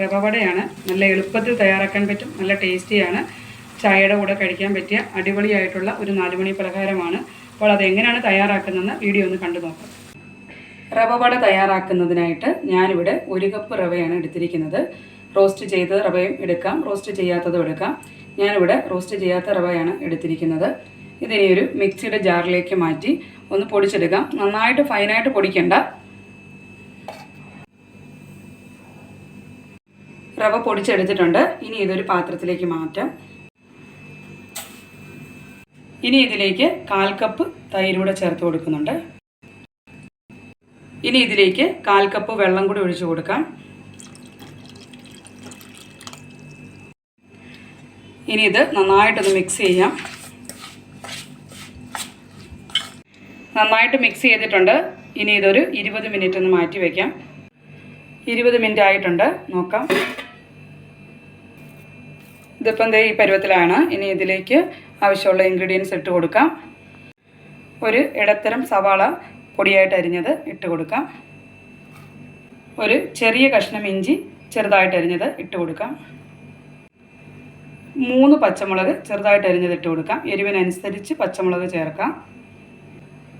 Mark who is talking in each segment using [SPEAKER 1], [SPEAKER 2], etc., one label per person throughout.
[SPEAKER 1] റവ വടയാണ് നല്ല എളുപ്പത്തിൽ തയ്യാറാക്കാൻ പറ്റും. നല്ല ടേസ്റ്റിയാണ്. ചായയുടെ കൂടെ കഴിക്കാൻ പറ്റിയ അടിപൊളിയായിട്ടുള്ള ഒരു നാലുമണി പലഹാരമാണ്. അപ്പോൾ അതെങ്ങനെയാണ് തയ്യാറാക്കുന്നതെന്ന് വീഡിയോ ഒന്ന് കണ്ടു നോക്കാം. റവ വട തയ്യാറാക്കുന്നതിനായിട്ട് ഞാനിവിടെ ഒരു കപ്പ് റവയാണ് എടുത്തിരിക്കുന്നത്. റോസ്റ്റ് ചെയ്ത റവയും എടുക്കാം. റോസ്റ്റ് ചെയ്യാത്തതും എടുക്കാം. ഞാനിവിടെ റോസ്റ്റ് ചെയ്യാത്ത റവയാണ് എടുത്തിരിക്കുന്നത്. ഇതിനെ ഒരു മിക്സിയുടെ ജാറിലേക്ക് മാറ്റി ഒന്ന് പൊടിച്ചെടുക്കാം. നന്നായിട്ട് ഫൈനായിട്ട് പൊടിക്കണ്ട. റവ പൊടിച്ചെടുത്തിട്ടുണ്ട്. ഇനി ഇതൊരു പാത്രത്തിലേക്ക് മാറ്റാം. ഇനി ഇതിലേക്ക് കാൽ കപ്പ് തൈര് കൂടെ ചേർത്ത് കൊടുക്കുന്നുണ്ട്. ഇനി ഇതിലേക്ക് കാൽ കപ്പ് വെള്ളം കൂടി ഒഴിച്ചു കൊടുക്കാം. ഇനി ഇത് നന്നായിട്ടൊന്ന് മിക്സ് ചെയ്യാം. നന്നായിട്ട് മിക്സ് ചെയ്തിട്ടുണ്ട്. ഇനി ഇതൊരു ഇരുപത് മിനിറ്റ് ഒന്ന് മാറ്റി വയ്ക്കാം ഇരുപത് മിനിറ്റ് ആയിട്ടുണ്ട്. നോക്കാം. ഇതിപ്പം ദേ ഈ പരുവത്തിലാണ്. ഇനി ഇതിലേക്ക് ആവശ്യമുള്ള ഇൻഗ്രീഡിയൻസ് ഇട്ട് കൊടുക്കാം. ഒരു ഇടത്തരം സവാള പൊടിയായിട്ട് അരിഞ്ഞത് ഇട്ട് കൊടുക്കാം. ഒരു ചെറിയ കഷ്ണം ഇഞ്ചി ചെറുതായിട്ട് അരിഞ്ഞത് ഇട്ട് കൊടുക്കാം. മൂന്ന് പച്ചമുളക് ചെറുതായിട്ട് അരിഞ്ഞത് ഇട്ട് കൊടുക്കാം. എരിവിനനുസരിച്ച് പച്ചമുളക് ചേർക്കാം.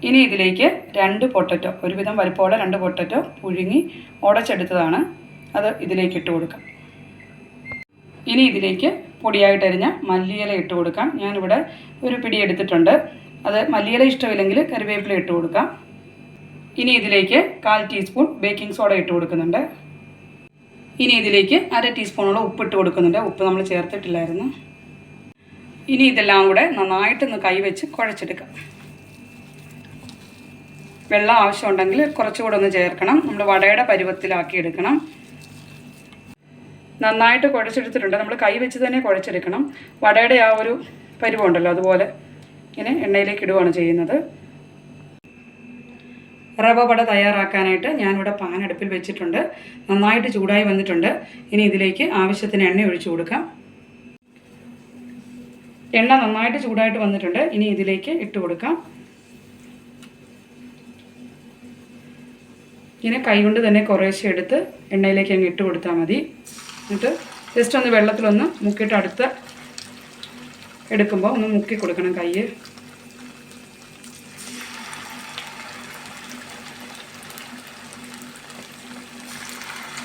[SPEAKER 1] ഇനി ഇതിലേക്ക് രണ്ട് പൊട്ടറ്റോ ഒരുവിധം വലുപ്പമുള്ള രണ്ട് പൊട്ടറ്റോ പുഴുങ്ങി ഉടച്ചെടുത്തതാണ് അത് ഇതിലേക്ക് ഇട്ട് കൊടുക്കാം. ഇനി ഇതിലേക്ക് പൊടിയായിട്ട് അരിഞ്ഞ മല്ലിയില ഇട്ട് കൊടുക്കാം. ഞാനിവിടെ ഒരു പിടി എടുത്തിട്ടുണ്ട്. അത് മല്ലിയില ഇഷ്ടമില്ലെങ്കിൽ കറിവേപ്പില ഇട്ട് കൊടുക്കാം. ഇനി ഇതിലേക്ക് കാൽ ടീസ്പൂൺ ബേക്കിംഗ് സോഡ ഇട്ട് കൊടുക്കുന്നുണ്ട്. ഇനി ഇതിലേക്ക് അര ടീസ്പൂണോളം ഉപ്പ് ഇട്ട് കൊടുക്കുന്നുണ്ട്. ഉപ്പ് നമ്മൾ ചേർത്തിട്ടില്ലായിരുന്നു. ഇനി ഇതെല്ലാം കൂടെ നന്നായിട്ടൊന്ന് കൈവച്ച് കുഴച്ചെടുക്കാം. വെള്ളം ആവശ്യമുണ്ടെങ്കിൽ കുറച്ചുകൂടെ ഒന്ന് ചേർക്കണം. നമ്മൾ വടയുടെ പരുവത്തിലാക്കി എടുക്കണം. നന്നായിട്ട് കുഴച്ചെടുത്തിട്ടുണ്ട്. നമ്മൾ കൈ വെച്ച് തന്നെ കുഴച്ചെടുക്കണം. വടയുടെ ആ ഒരു പരുവമുണ്ടല്ലോ അതുപോലെ ഇങ്ങനെ എണ്ണയിലേക്ക് ഇടുകയാണ് ചെയ്യുന്നത്. റവ വട തയ്യാറാക്കാനായിട്ട് ഞാനിവിടെ പാൻ അടുപ്പിൽ വെച്ചിട്ടുണ്ട്. നന്നായിട്ട് ചൂടായി വന്നിട്ടുണ്ട്. ഇനി ഇതിലേക്ക് ആവശ്യത്തിന് എണ്ണ ഒഴിച്ചു കൊടുക്കാം. എണ്ണ നന്നായിട്ട് ചൂടായിട്ട് വന്നിട്ടുണ്ട്. ഇനി ഇതിലേക്ക് ഇട്ട് കൊടുക്കാം. ഇങ്ങനെ കൈകൊണ്ട് തന്നെ കുറേശ്ശെ എടുത്ത് എണ്ണയിലേക്ക് അങ്ങ് ഇട്ട് കൊടുത്താൽ മതി. എന്നിട്ട് ജസ്റ്റ് ഒന്ന് വെള്ളത്തിലൊന്ന് മുക്കിയിട്ട് അടുത്ത് എടുക്കുമ്പോൾ ഒന്ന് മുക്കി കൊടുക്കണം കൈ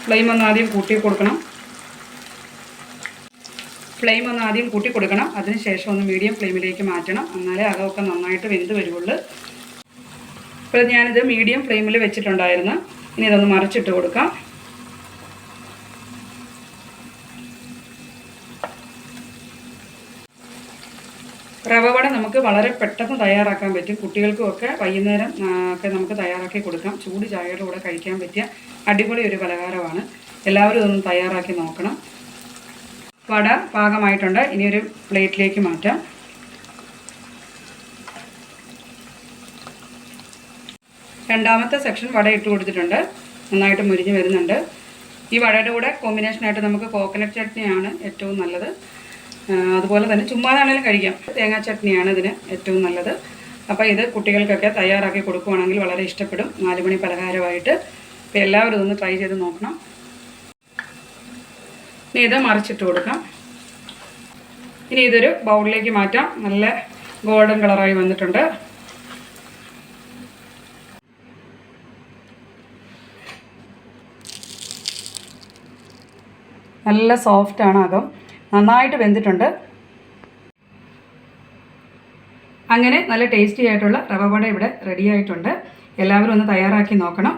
[SPEAKER 1] ഫ്ലെയിം ഒന്ന് ആദ്യം കൂട്ടി കൊടുക്കണം. ഫ്ലെയിം ഒന്ന് ആദ്യം കൂട്ടി കൊടുക്കണം. അതിനുശേഷം ഒന്ന് മീഡിയം ഫ്ലെയിമിലേക്ക് മാറ്റണം. എന്നാലേ അതൊക്കെ നന്നായിട്ട് വെന്ത് വരുള്ളൂ ഇപ്പോൾ ഞാനിത് മീഡിയം ഫ്ലെയിമിൽ വെച്ചിട്ടുണ്ടായിരുന്നു. ഇനി ഇതൊന്ന് മറിച്ചിട്ട് കൊടുക്കാം. റവ വട നമുക്ക് വളരെ പെട്ടെന്ന് തയ്യാറാക്കാൻ പറ്റും. കുട്ടികൾക്കും ഒക്കെ വൈകുന്നേരം ഒക്കെ നമുക്ക് തയ്യാറാക്കി കൊടുക്കാം. ചൂട് ചായയുടെ കൂടെ കഴിക്കാൻ പറ്റിയ അടിപൊളി ഒരു പലഹാരമാണ്. എല്ലാവരും ഇതൊന്ന് തയ്യാറാക്കി നോക്കണം. വട പാകമായിട്ടുണ്ട്. ഇനി ഒരു പ്ലേറ്റിലേക്ക് മാറ്റാം. രണ്ടാമത്തെ സെക്ഷൻ വട ഇട്ട് കൊടുത്തിട്ടുണ്ട്. നന്നായിട്ട് മുരിഞ്ഞ് വരുന്നുണ്ട്. ഈ വടയുടെ കൂടെ കോമ്പിനേഷനായിട്ട് നമുക്ക് കോക്കനട്ട് ചട്നിയാണ് ഏറ്റവും നല്ലത്. അതുപോലെ തന്നെ ചുമ്മാതാണെങ്കിലും കഴിക്കാം. തേങ്ങാ ചട്നിയാണ് ഇതിന് ഏറ്റവും നല്ലത്. അപ്പോൾ ഇത് കുട്ടികൾക്കൊക്കെ തയ്യാറാക്കി കൊടുക്കുവാണെങ്കിൽ വളരെ ഇഷ്ടപ്പെടും. നാലുമണി പലഹാരമായിട്ട്. അപ്പോൾ എല്ലാവരും ഇതൊന്ന് ട്രൈ ചെയ്ത് നോക്കണം. ഇനി ഇത് മറിച്ചിട്ട് കൊടുക്കാം. ഇനി ഇതൊരു ബൗളിലേക്ക് മാറ്റാം. നല്ല ഗോൾഡൻ കളറായി വന്നിട്ടുണ്ട്. നല്ല സോഫ്റ്റാണ് അകം നന്നായിട്ട് വെന്തിട്ടുണ്ട്. അങ്ങനെ നല്ല ടേസ്റ്റി ആയിട്ടുള്ള റവ വട ഇവിടെ റെഡി ആയിട്ടുണ്ട്. എല്ലാവരും ഒന്ന് തയ്യാറാക്കി നോക്കണം.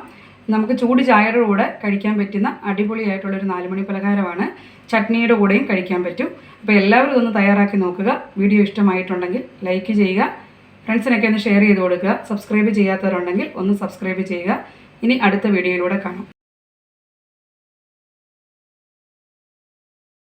[SPEAKER 1] നമുക്ക് ചൂട് ചായയുടെ കൂടെ കഴിക്കാൻ പറ്റുന്ന അടിപൊളിയായിട്ടുള്ളൊരു നാലുമണി പലഹാരമാണ്. ചട്നിയുടെ കൂടെയും കഴിക്കാൻ പറ്റും. അപ്പോൾ എല്ലാവരും ഒന്ന് തയ്യാറാക്കി നോക്കുക. വീഡിയോ ഇഷ്ടമായിട്ടുണ്ടെങ്കിൽ ലൈക്ക് ചെയ്യുക. ഫ്രണ്ട്സിനൊക്കെ ഒന്ന് ഷെയർ ചെയ്ത് കൊടുക്കുക. സബ്സ്ക്രൈബ് ചെയ്യാത്തവരുണ്ടെങ്കിൽ ഒന്ന് സബ്സ്ക്രൈബ് ചെയ്യുക. ഇനി അടുത്ത വീഡിയോയിലൂടെ കാണാം.